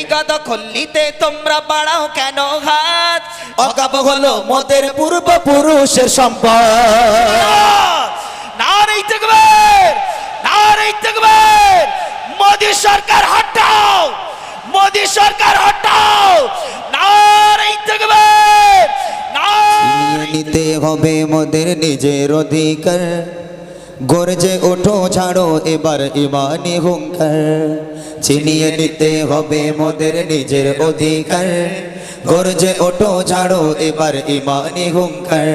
জায়গা দখল নিতে তোমরা বাড়াও কেন হাত? অকাপ হলো মোদের পূর্বপুরুষের সম্পদ। নারী তকবীর নারী তকবীর মোদি সরকার হটাও মোদি সরকার হটাও। নারী ছিনিয়ে নিতে হবে মোদের নিজের অধিকার। গর্জে ওঠো ছাড়ো এবার ইমানি হুঙ্কার। ছিনিয়ে নিতে হবে মোদের নিজের অধিকার। গর্জে ওঠো, ছাড়ো, এবার ইমানি হুঙ্কার।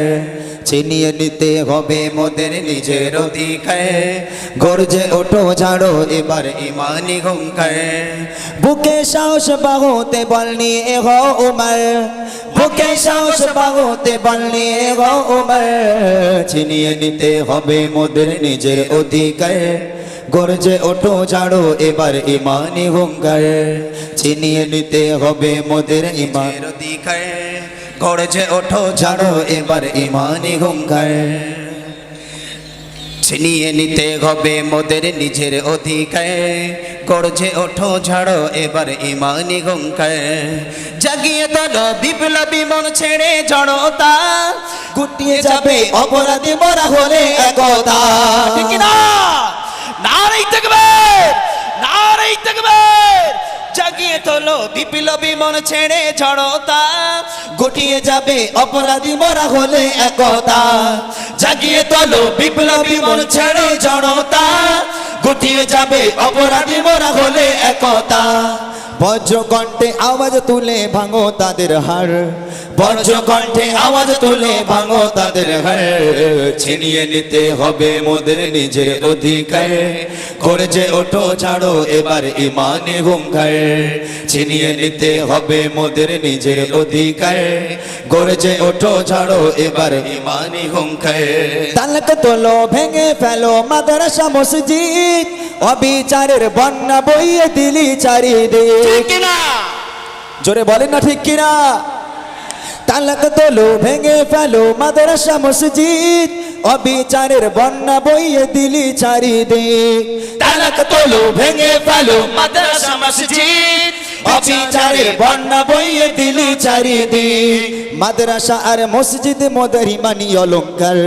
ছিনিয়ে নিতে হবে মোদের নিজের অধিকার। গর্জে ওঠো, ছাড়ো, এবার ইমানি হুঙ্কার। বুকে সাহস বাহুতে বল নিয়ে হ উমর। বুকে সাহস বাহুতে বল নিয়ে হ উমর। ছিনিয়ে নিতে হবে মোদের নিজের অধিকার। গর্জে ওঠো ছাড়ো এবার ইমানি হুঙ্কার। ছিনিয়ে নিতে হবে মোদের ইমান। অধিকার গর্জে ওঠো ছাড়ো এবার ইমানি হুঙ্কার। ছিনিয়ে নিতে হবে মোদের নিজের অধিকার। গর্জে ওঠো ঝাড়ো এবার ইমানি হুঙ্কার। জাগিয়ে তোলো বিপ্লবী মন ছেড়ে জড়তা। গুটিয়ে যাবে অপরাধী মরা হলে একতা। ঠিক না নারী তকবীর নারী তকবীর জাগিয়ে তোলো বিপ্লবী মন ছেড়ে ঝড়তা গুটিয়ে যাবে অপরাধী মরা হলে একতা জাগিয়ে তোলো বিপ্লবী মন ছেড়ে ঝড়তা গুটিয়ে যাবে অপরাধী মরা হলে একতা বজ্র কণ্ঠে আওয়াজ তুলে ভাঙো তাদের হার বজ্র কণ্ঠে আওয়াজ তুলে ভাঙো তাদের হার ছিনিয়ে নিতে হবে মোদের নিজের অধিকার। করেছে ওঠো, ছাড়ো, এবার ইমানে হুঙ্কার। ছিনিয়ে নিতে হবে মোদের নিজের অধিকার। গড়েছে ওঠো, ছাড়ো, এবার ইমানি হুঙ্কার। তালক তোলো, ভেঙে ফেলো মাদ্রাসা মসজিদ। অবিচারের বন্যা বইয়ে দিলি চারিদিক। ঠিক না জোরে বলেন না ঠিক কিনা? তালাক তোলো ভেঙে ফেলো মাদ্রাসা মসজিদ অবিচারের বন্যা বইয়ে দিলি চারিদিক। তালাক তোলো ভেঙে ফেলো মাদ্রাসা মসজিদ অবিচারের বন্যা বইয়ে দিলি চারিদিক। মাদ্রাসা আর মসজিদ মোদের ইমানি অলঙ্কার।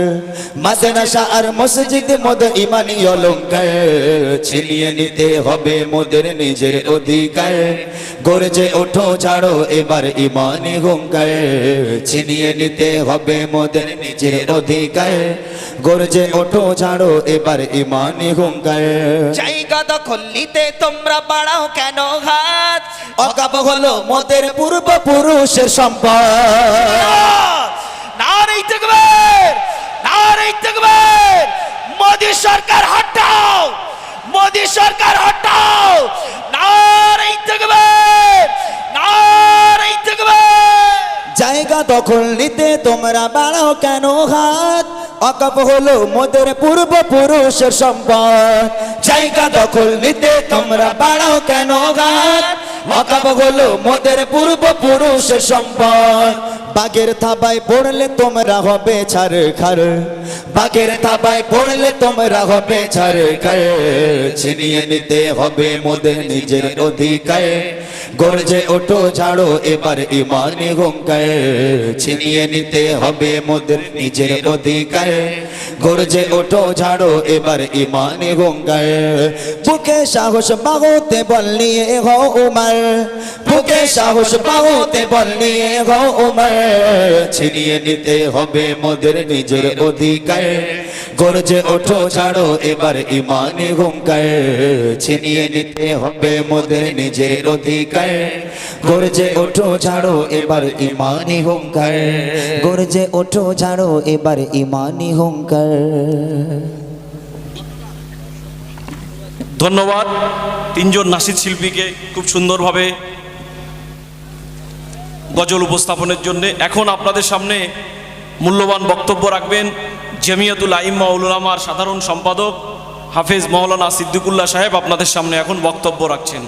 মাদ্রাসা আর মসজিদ মোদের ইমানি অলঙ্কার। ছিনিয়ে নিতে হবে মোদের নিজের অধিকার। গর্জে ওঠো, ছাড়ো এবার ইমানি হুঙ্কার। ছিনিয়ে নিতে হবে মোদের নিজের অধিকার। গর্জে ওঠো, ছাড়ো এবার ইমানি হুঙ্কার। জায়গা দখল নিতে তোমরা বাড়াও কেন হাত? অকাপ হলো মোদের সম্পদ। নারী তকবীর নারী তকবীর মোদি সরকার হটাও মোদি সরকার হটাও। নারী নারী জায়গা দখল নিতে তোমরা বাড়াও কেন হাত? অকাপ হলো মোদের পূর্বপুরুষের সম্পদ। জায়গা দখল নিতে তোমরা বাড়াও কেন হাত? অকাপ হলো মোদের পূর্বপুরুষের সম্পদ। বাগের থাবায় পড়লে তোমরা হবে ছাড় খার বাগের থাবায় পড়লে তোমরা হবে ছাড় খার ছিনিয়ে নিতে হবে মোদের নিজের অধিকার। গর্জে ওঠো ছাড়ো এবার ইমানি হুঙ্কার। ছিনিয়ে নিতে হবে মোদের নিজের অধিকার। গর্জে ওঠো ছাড়ো এবার ইমানি হুঙ্কার। বুকে সাহস বাহুতে বল নিয়ে হো উমার। বুকে সাহস বাহুতে বল নিয়ে হো উমার। ছিনিয়ে নিতে হবে মোদের নিজের অধিকার। গর্জে ওঠো, ছাড়ো, এবার ইমানি হুঙ্কার। ছিনিয়ে নিতে হবে মোদের নিজের অধিকার। গর্জে ওঠো, ছাড়ো, এবার ইমানি হুঙ্কার। গর্জে ওঠো, ছাড়ো, এবার ইমানি হুঙ্কার। ধন্যবাদ। তিনজন নাসিদ শিল্পীকে খুব সুন্দরভাবে গজল উপস্থাপনের জন্য। এখন আপনাদের সামনে মূল্যবান বক্তব্য রাখবেন। জমিয়াতুল আইম্মা উলামার সাধারণ সম্পাদক হাফেজ মৌলানা সিদ্দিকুল্লাহ সাহেব আপনাদের সামনে এখন বক্তব্য রাখছেন।